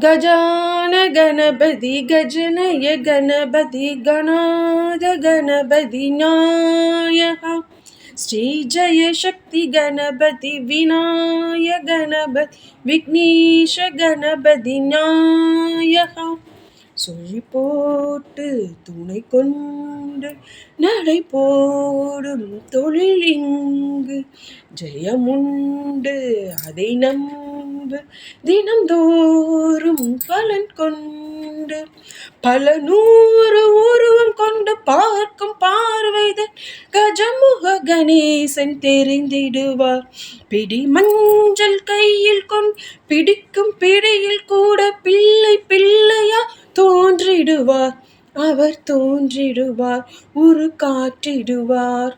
கஜான கணபதி கஜனய கணபதி கணாத கணபதி நாயகா. ஸ்ரீ ஜய சக்தி கணபதி விநாய கணபதி விக்னேஷ கணபதி நாயகா. சுழி போட்டு துணை கொண்டு நடை போடும் தொழில் ஜெயமுண்டு அதை நம்ப தினம்தோறும் பலன் கொண்டு பல நூறு உருவம் கொண்டு பார்க்கும் பார்வைதன் கஜமுக கணேசன் தெரிந்திடுவார். பிடி மஞ்சள் கையில் கொண்டு பிடிக்கும் பிடியில் கூட பிள்ளை பிள்ளையா தோன்றிடுவார். அவர் தோன்றிடுவார் உரு காற்றிடுவார்.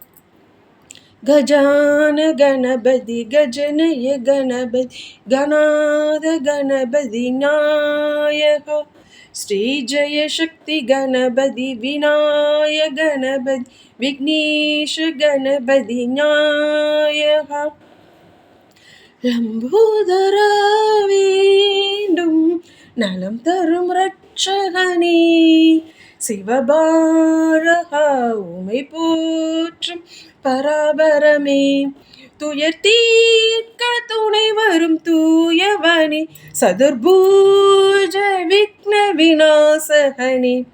கஜான கணபதி கஜனய கணபதி கணாத கணபதி நாயகா. ஸ்ரீ ஜெய சக்தி கணபதி விநாய கணபதி விக்னேஷ கணபதி நாயகா. லம்போதரா வேண்டும் நலம் தரும் ரட்சகனே. சிவபாரகா உமை போற்றும் பராபரமே. துயர் தீர்க்க துணை வரும் தூயவனே சதுர்பூஜ விக்ன விநாசகனே.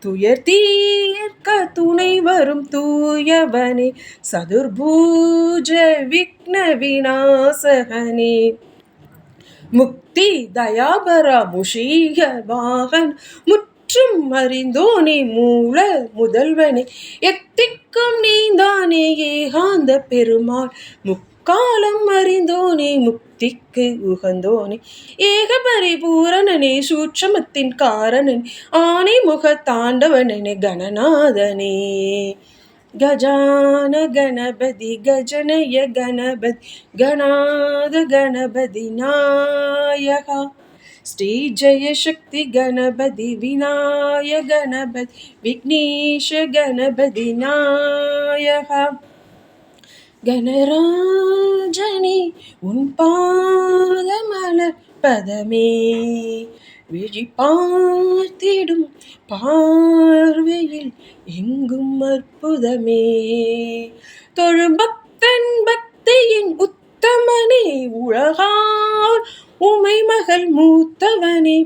துயர் தீர்க்க துணை வரும் தூயவனே சதுர்பூஜ விக்ன விநாசகனே. முக்தி தயாபரா முஷீக வாகன் முற்றும் அறிந்தோனே மூல முதல்வனே. எத்திக்கும் நீந்தானே ஏகாந்த பெருமாள். முக்காலம் அறிந்தோனே முக்திக்கு உகந்தோனே. ஏக பரிபூரணனே சூட்சமத்தின் காரணன். ஆனை முக தாண்டவனனே கணநாதனே. गजान गणपति गजनय गणपति गणाद गणपति नायः श्रीजयशक्ति गणपति विनाय गणपति विघ्नेश गणपति नायः கணராஜனி உன் பாதமலர் பதமே விழி பார்த்திடும் பார்வையில் எங்கும் அற்புதமே. தொழும் பக்தன் பக்தியின் உத்தமனே உலகார் உமை மகள் மூத்தவனே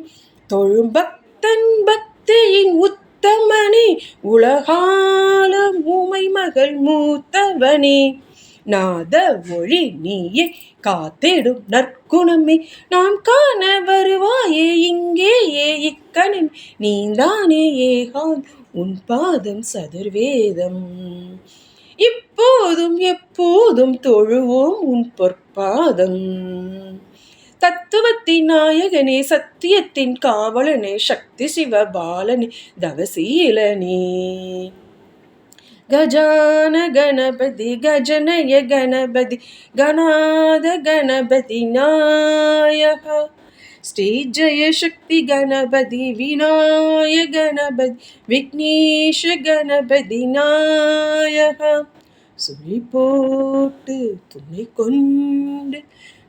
தொழும் பக்தன் பக்தியின் உத்தமனே உலகாலம் உமை மகள் மூத்தவனே. நாத ஒளி நீயே காத்திடும் நற்குணமே நாம் காண வருவாயே இங்கேயே இக்கணம் நீந்தானே ஏகான் உன் பாதம் சதுர்வேதம். இப்போதும் எப்போதும் தொழுவோம் உன் பொற்பாதம். தத்துவத்தின் நாயகனே சத்தியத்தின் காவலனே சக்தி சிவபாலனே தவசீலனே. கஜான கணபதி கஜனய கணபதி கணாத கணபதி நாயகா ஸ்ரீ ஜெயசக்தி கணபதி விநாய கணபதி விக்னேஷ கணபதி நாயகா சுழி போட்டு துணை கொண்டு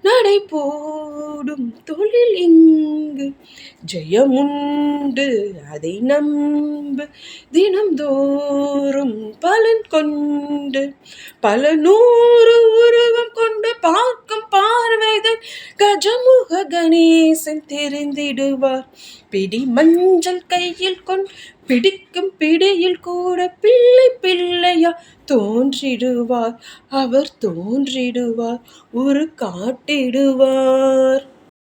நடை போடும் தொழில் இங்கு. ஜெயமுண்டு அதை நம்பு. தினம்தோறும் பலன் கொண்டு பல நூறு உருவம் கொண்டு பார்க்கும் பார்வைதன் கஜமுக கணேசன் தெரிந்திடுவார். பிடி மஞ்சள் கையில் கொண்டு பிடிக்கும் பிடியில் கூட பிள்ளை ஐயா தோன்றிடுவார். அவர் தோன்றிடுவார். ஒரு காட்டிடுவார்.